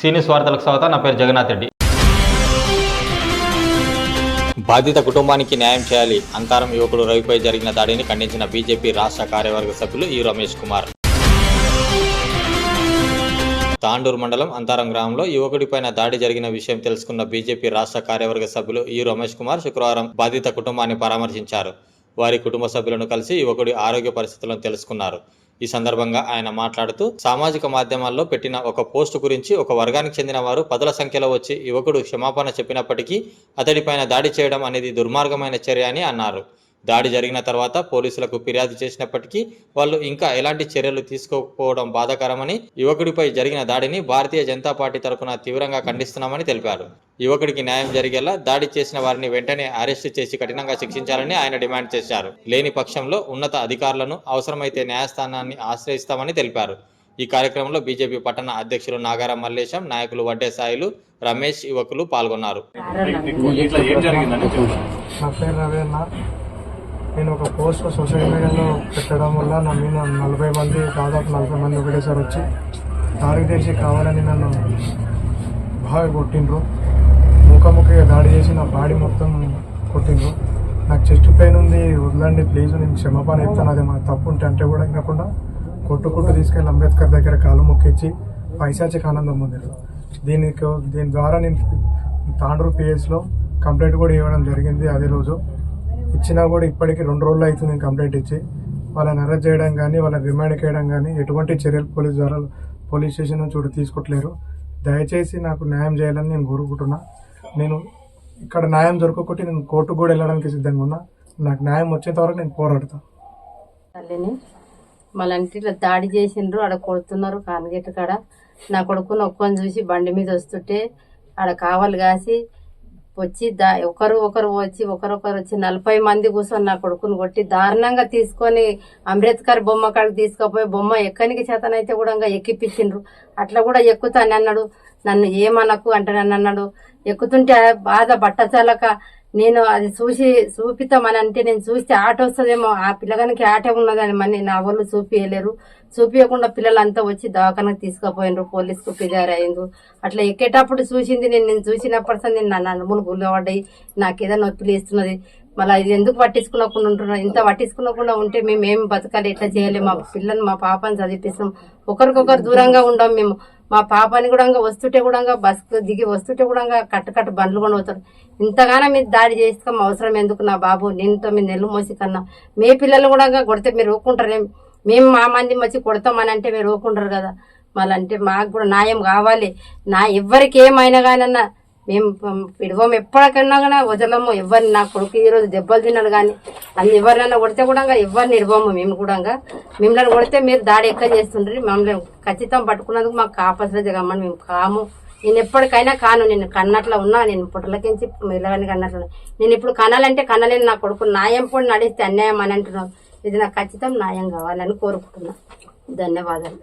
సీనియస్ వార్తలకు స్వాగతం నా పేరు జగన్నాథ్ రెడ్డి. బాధిత కుటుంబానికి న్యాయం చేయాలి. అంతారం యువకుడు రవిపై జరిగిన దాడిని ఖండించిన బీజేపీ రాష్ట్ర కార్యవర్గ సభ్యులు ఈ రమేష్ కుమార్. తాండూరు మండలం అంతారం గ్రామంలో యువకుడిపైన దాడి జరిగిన విషయం తెలుసుకున్న బీజేపీ రాష్ట్ర కార్యవర్గ సభ్యులు ఈ రమేష్ కుమార్ శుక్రవారం బాధిత కుటుంబాన్ని పరామర్శించారు. వారి కుటుంబ సభ్యులను కలిసి యువకుడి ఆరోగ్య పరిస్థితులను తెలుసుకున్నారు. ఈ సందర్భంగా ఆయన మాట్లాడుతూ సామాజిక మాధ్యమాల్లో పెట్టిన ఒక పోస్టు గురించి ఒక వర్గానికి చెందిన వారు పదుల సంఖ్యలో వచ్చి యువకుడు క్షమాపణ చెప్పినప్పటికీ అతడిపైన దాడి చేయడం అనేది దుర్మార్గమైన చర్య అని అన్నారు. దాడి జరిగిన తర్వాత పోలీసులకు ఫిర్యాదు చేసినప్పటికీ వాళ్ళు ఇంకా ఎలాంటి చర్యలు తీసుకోకపోవడం బాధాకరమని యువకుడిపై జరిగిన దాడిని భారతీయ జనతా పార్టీ తరఫున తీవ్రంగా ఖండిస్తున్నామని తెలిపారు. యువకుడికి న్యాయం జరిగేలా దాడి చేసిన వారిని వెంటనే అరెస్టు చేసి కఠినంగా శిక్షించాలని ఆయన డిమాండ్ చేశారు. లేని పక్షంలో ఉన్నత అధికారులను అవసరమైతే న్యాయస్థానాన్ని ఆశ్రయిస్తామని తెలిపారు. ఈ కార్యక్రమంలో బీజేపీ పట్టణ అధ్యక్షులు నాగారం మల్లేశం నాయకులు వడ్డే సాయిలు రమేష్ యువకులు పాల్గొన్నారు. నేను ఒక పోస్ట్ సోషల్ మీడియాలో పెట్టడం వల్ల నా మీద నలభై మంది దాదాపు నలభై మంది ఒకటేసారి వచ్చి టార్గెట్ చేసి కావాలని నన్ను బాగా కొట్టిండ్రు. ముఖముఖిగా దాడి చేసి నా బాడీ మొత్తం కొట్టిండ్రు. నాకు చెస్ట్ పెయిన్ ఉంది వదలండి ప్లీజ్ నేను క్షమాపణ చెప్తాను అది మాకు తప్పు ఉంటే అంటే కూడా కొట్టు కొట్టు తీసుకెళ్ళి అంబేద్కర్ దగ్గర కాలు మొక్కించి పైశాచిక ఆనందం పొందారు దీనికి దీని ద్వారా నేను తాండ్రూ పిఎస్లో కంప్లైంట్ కూడా ఇవ్వడం జరిగింది అదే రోజు. ఇచ్చినా కూడా ఇప్పటికి రెండు రోజులు అవుతుంది నేను కంప్లైంట్ ఇచ్చి. వాళ్ళని అరెస్ట్ చేయడం కానీ వాళ్ళని రిమాండ్ చేయడం కానీ ఎటువంటి చర్యలు పోలీస్ ద్వారా పోలీస్ స్టేషన్ నుంచి కూడా తీసుకోవట్లేరు దయచేసి నాకు న్యాయం చేయాలని నేను కోరుకుంటున్నా. నేను ఇక్కడ న్యాయం దొరకకుంటే నేను కోర్టుకు కూడా వెళ్ళడానికి సిద్ధంగా ఉన్నా. నాకు న్యాయం వచ్చేంత వరకు నేను పోరాడతాను తల్లిని మళ్ళీ ఇట్లా దాడి చేసిండ్రు ఆడ కొడుతున్నారు కానగెట్టు కాడ. నా కొడుకు నొక్కని చూసి బండి మీద వస్తుంటే ఆడ కావాలి కాసి వచ్చి దా ఒకరు ఒకరు వచ్చి ఒకరొకరు వచ్చి నలభై మంది కూర్చొని నా కొడుకుని కొట్టి దారుణంగా తీసుకొని అంబేద్కర్ బొమ్మ కాడికి తీసుకుపోయి బొమ్మ ఎక్కనికి చేతనైతే కూడా ఇంకా ఎక్కిపించిండ్రు అట్లా కూడా ఎక్కుతానన్నాడు నన్ను ఏమనకు అంటే నన్ను అన్నాడు ఎక్కుతుంటే బాధ బట్టచలక నేను అది చూసి చూపిస్తామని అంటే నేను చూస్తే ఆట వస్తుందేమో. ఆ పిల్లగానికి ఆటే ఉన్నదని మని నా వాళ్ళు చూపించలేరు చూపించకుండా పిల్లలంతా వచ్చి దవాఖానకు తీసుకుపోయినారు పోలీసుకు ఫిర్యాదు అయింది అట్లా ఎక్కేటప్పుడు చూసింది నేను నేను చూసినప్పటిసరి నేను నా నడుములు గుల్లబడ్డాయి. నాకేదో నొప్పి లేస్తున్నది మళ్ళీ ఇది ఎందుకు పట్టించుకోకుండా ఉంటున్నాం? ఇంత పట్టించుకోకుండా ఉంటే మేము ఏం బతకాలి? ఎట్లా చేయాలి? మా పిల్లల్ని మా పాపని చదివిస్తాం ఒకరికొకరు దూరంగా ఉండం మేము. మా పాపని కూడా వస్తుంటే కూడా బస్ దిగి వస్తుంటే కూడా కట్టకట్ట బండ్లు కూడా పోతారు. ఇంతగానో మీరు దాడి చేసుకోం అవసరం ఎందుకు నా బాబు? నేనుతో మీ నెల్లు మోసి కన్నా. మీ పిల్లలు కూడా కొడితే మీరు ఊకుంటారేం మేము మా మంది వచ్చి కొడతామని అంటే మీరు ఊకుంటారు కదా. మళ్ళీ అంటే మాకు కూడా న్యాయం కావాలి. నా ఎవరికి ఏమైనా కానన్నా మేము విడవము ఎప్పటికన్నా కానీ వదలము. ఎవరిని నా కొడుకు ఈరోజు దెబ్బలు తిన్నాడు కానీ అది ఎవరినైనా కొడితే కూడా ఎవరిని ఇడవము మేము కూడా మిమ్మల్ని కొడితే మీరు దాడి ఎక్కడ చేస్తుండ్రి? మమ్మల్ని ఖచ్చితం పట్టుకున్నందుకు మాకు కాపసలు జగమ్మని మేము కాము. నేను ఎప్పటికైనా కాను. నేను కన్నట్ల ఉన్నా. నేను పుట్టలకించి మిల్లగాని కన్నట్లు నేను ఇప్పుడు కనాలంటే కనలేను. నా కొడుకు న్యాయం పొడి నడిస్తే అన్యాయం అని అంటున్నాను ఇది నాకు ఖచ్చితం న్యాయం కావాలని కోరుకుంటున్నా. ధన్యవాదాలు.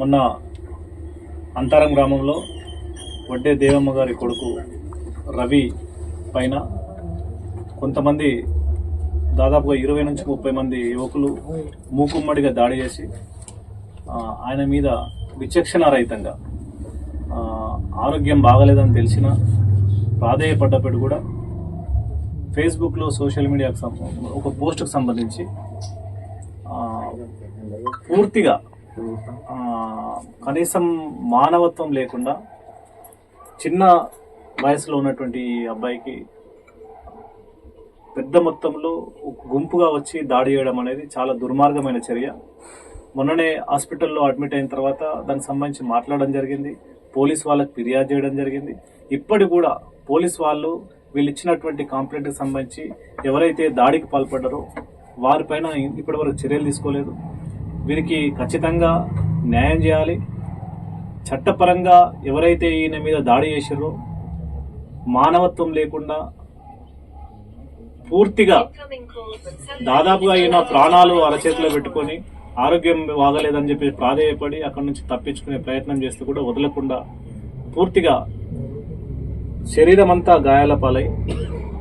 మొన్న అంతరం గ్రామంలో వడ్డే దేవమ్మ గారి కొడుకు రవి పైన కొంతమంది దాదాపుగా ఇరవై నుంచి ముప్పై మంది యువకులు మూకుమ్మడిగా దాడి చేసి ఆయన మీద విచక్షణారహితంగా ఆరోగ్యం బాగలేదని తెలిసిన ప్రాధేయపడ్డప్పుడు కూడా ఫేస్బుక్లో సోషల్ మీడియాకు సం- ఒక పోస్ట్కు సంబంధించి పూర్తిగా కనీసం మానవత్వం లేకుండా చిన్న వయసులో ఉన్నటువంటి అబ్బాయికి పెద్ద మొత్తంలో గుంపుగా వచ్చి దాడి చేయడం అనేది చాలా దుర్మార్గమైన చర్య. మొన్ననే హాస్పిటల్లో అడ్మిట్ అయిన తర్వాత దానికి సంబంధించి మాట్లాడడం జరిగింది. పోలీస్ వాళ్ళకి ఫిర్యాదు చేయడం జరిగింది. ఇప్పటి కూడా పోలీస్ వాళ్ళు వీళ్ళు ఇచ్చినటువంటి కంప్లైంట్కి సంబంధించి ఎవరైతే దాడికి పాల్పడ్డారో వారిపైన ఇప్పటి వరకు చర్యలు తీసుకోలేదు. వీరికి ఖచ్చితంగా న్యాయం చేయాలి. చట్టపరంగా ఎవరైతే ఈయన మీద దాడి చేశారో మానవత్వం లేకుండా పూర్తిగా దాదాపుగా ఈయన ప్రాణాలు అరచేతిలో పెట్టుకొని ఆరోగ్యం బాగలేదని చెప్పి ప్రాధేయపడి అక్కడి నుంచి తప్పించుకునే ప్రయత్నం చేస్తూ కూడా వదలకుండా పూర్తిగా శరీరం అంతా గాయాల పాలై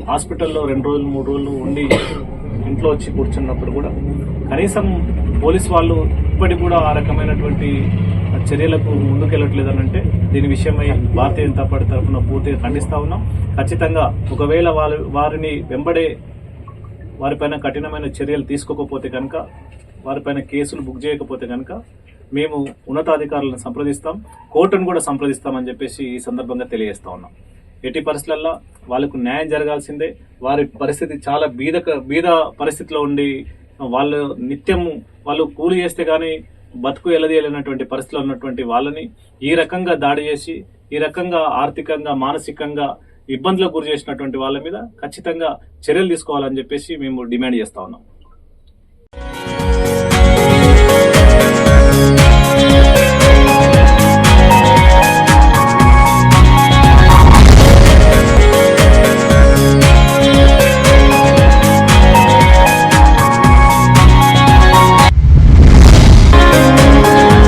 హాస్పిటల్లో రెండు రోజులు మూడు రోజులు ఉండి ఇంట్లో వచ్చి కూర్చున్నప్పుడు కూడా కనీసం పోలీస్ వాళ్ళు ఇప్పటికి కూడా ఆ రకమైనటువంటి చర్యలకు ముందుకెళ్ళట్లేదని అంటే దీని విషయమై భారతీయ జనతా పార్టీ తరఫున పూర్తిగా ఖండిస్తా ఉన్నాం. ఖచ్చితంగా ఒకవేళ వారి వారిని వెంబడే వారిపైన కఠినమైన చర్యలు తీసుకోకపోతే కనుక వారిపైన కేసులు బుక్ చేయకపోతే కనుక మేము ఉన్నతాధికారులను సంప్రదిస్తాం కోర్టును కూడా సంప్రదిస్తామని చెప్పేసి ఈ సందర్భంగా తెలియజేస్తా ఉన్నాం. ఎట్టి పరిస్థితులలో వాళ్ళకు న్యాయం జరగాల్సిందే. వారి పరిస్థితి చాలా బీద బీద పరిస్థితిలో ఉండి వాళ్ళు నిత్యము వాళ్ళు కూలి చేస్తే కానీ బతుకు ఎలదీయలేనటువంటి పరిస్థితిలో ఉన్నటువంటి వాళ్ళని ఈ రకంగా దాడి చేసి ఈ రకంగా ఆర్థికంగా మానసికంగా ఇబ్బందులకు గురి చేసినటువంటి వాళ్ళ మీద ఖచ్చితంగా చర్యలు తీసుకోవాలని చెప్పేసి మేము డిమాండ్ చేస్తా ఉన్నాం.